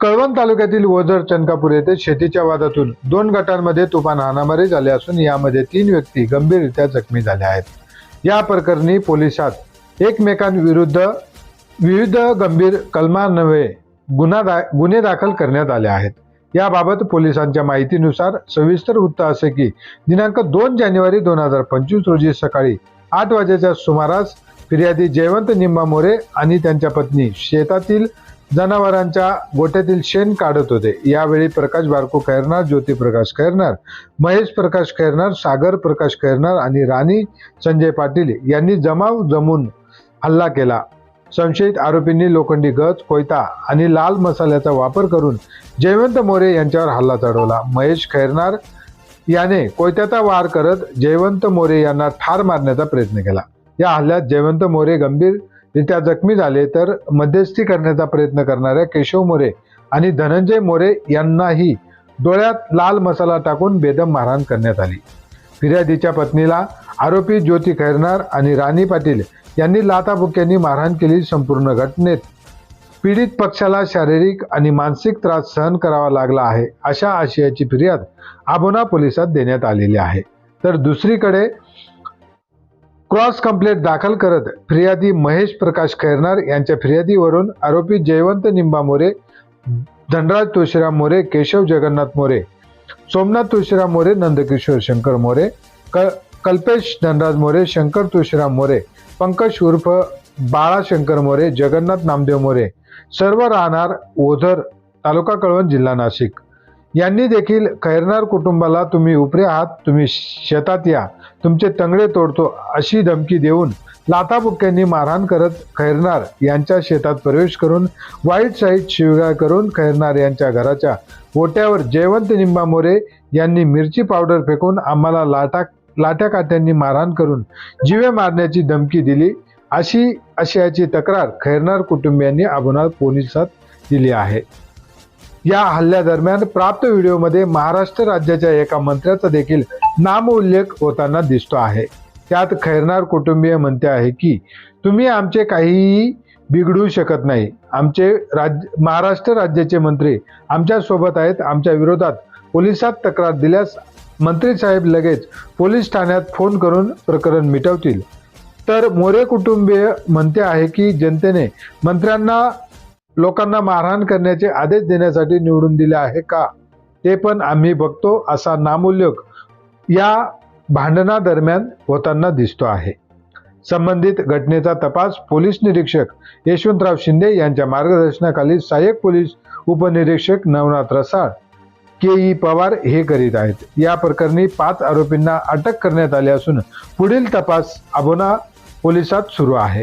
कळवण तालुक्यातील ओझर चनकापूर येथे शेतीच्या वादातून दोन गटांमध्ये तुफान हाणामारी झाली असून यामध्ये तीन व्यक्ती गंभीररित्या जखमी झाल्या आहेत. या प्रकरणी पोलिसात एकमेकांविरुद्ध विविध गंभीर कलमान्वये गुन्हा दा गुन्हे दाखल करण्यात आले आहेत. याबाबत पोलिसांच्या माहितीनुसार सविस्तर वृत्त असे की दिनांक दोन जानेवारी दोन हजार पंचवीस रोजी सकाळी आठ वाजेच्या सुमारास फिर्यादी जयवंत निम्मा मोरे आणि त्यांच्या पत्नी शेतातील जनावरांच्या गोट्यातील शेण काढत होते. यावेळी प्रकाश बारको खैरनार ज्योती प्रकाश खैरनार महेश प्रकाश खैरनार सागर प्रकाश खैरनार आणि राणी संजय पाटील यांनी जमाव जमून हल्ला केला. संशयित आरोपींनी लोखंडी गज कोयता आणि लाल मसाल्याचा वापर करून जयवंत मोरे यांच्यावर हल्ला चढवला. महेश खैरनार याने कोयत्याचा वार करत जयवंत मोरे यांना ठार मारण्याचा प्रयत्न केला. या हल्ल्यात जयवंत मोरे गंभीररित्या जखमी झाले तर मध्यस्थी करण्याचा प्रयत्न करणाऱ्या केशव मोरे आणि धनंजय मोरे यांनाही डोळ्यात लाल मसाला टाकून बेदम मारहाण करण्यात आली. फिर्यादीच्या पत्नीला आरोपी ज्योती खैरनार आणि राणी पाटील यांनी लाताबुक्यांनी मारहाण केली संपूर्ण घटनेत. पीडित पक्षाला शारीरिक आणि मानसिक त्रास सहन करावा लागला आहे अशा आशयाची फिर्याद आबोना पोलिसात देण्यात आलेली आहे. तर दुसरीकडे क्रॉस कंप्लेंट दाखल करत फिर्यादी महेश प्रकाश खैरनार यांच्या फिर्यादीवरून आरोपी जयवंत निंबा मोरे धनराज तुळशीराम मोरे केशव जगन्नाथ मोरे सोमनाथ तुळशीराम मोरे नंदकिशोर शंकर मोरे क कल्पेश धनराज मोरे शंकर तुळशीराम मोरे पंकज उर्फ बाळा शंकर मोरे जगन्नाथ नामदेव मोरे सर्व राहणार ओझर तालुका कळवण जिल्हा नाशिक. यांनी देखील खैरनार कुटुंबाला तुम्ही उपरे आहात तुम्ही शेतात या तुमचे तंगडे तोडतो अशी धमकी देऊन लाथाबुक्क्यांनी मारहाण करत खैरनार यांच्या शेतात प्रवेश करून वाईट साईट शिवगाळ करून खैरनार यांच्या घराच्या ओट्यावर जयवंत निंबा मोरे यांनी मिरची पावडर फेकून आम्हाला लाटा लाट्या काट्यांनी मारहाण करून जीवे मारण्याची धमकी दिली अशी आशयाची तक्रार खैरनार कुटुंबियांनी आबोनार पोलिसात दिली आहे. या हल्ल्यादरम्यान प्राप्त व्हिडिओमध्ये महाराष्ट्र राज्याच्या एका मंत्र्याचा देखील नामोल्लेख होताना दिसतो आहे. त्यात खैरनार कुटुंबीय म्हणते आहे की तुम्ही आमचे काहीही बिघडू शकत नाही. आमचे राज्य महाराष्ट्र राज्याचे मंत्री आमच्यासोबत आहेत. आमच्या विरोधात पोलिसात तक्रार दिल्यास मंत्री साहेब लगेच पोलीस ठाण्यात फोन करून प्रकरण मिटवतील. तर मोरे कुटुंबीय म्हणते आहे की जनतेने मंत्र्यांना लोकांना मारहाण करण्याचे आदेश देण्यासाठी निवडून दिले आहे का? ते पण आम्ही बघतो असा नामोल्लेख या भांडणादरम्यान होताना दिसतो आहे. संबंधित घटनेचा तपास पोलीस निरीक्षक यशवंतराव शिंदे यांच्या मार्गदर्शनाखाली सहाय्यक पोलीस उपनिरीक्षक नवनाथ रसाळ के. ई. पवार हे करीत आहेत. या प्रकरणी पाच आरोपींना अटक करण्यात आली असून पुढील तपास अबोना पोलिसात सुरू आहे.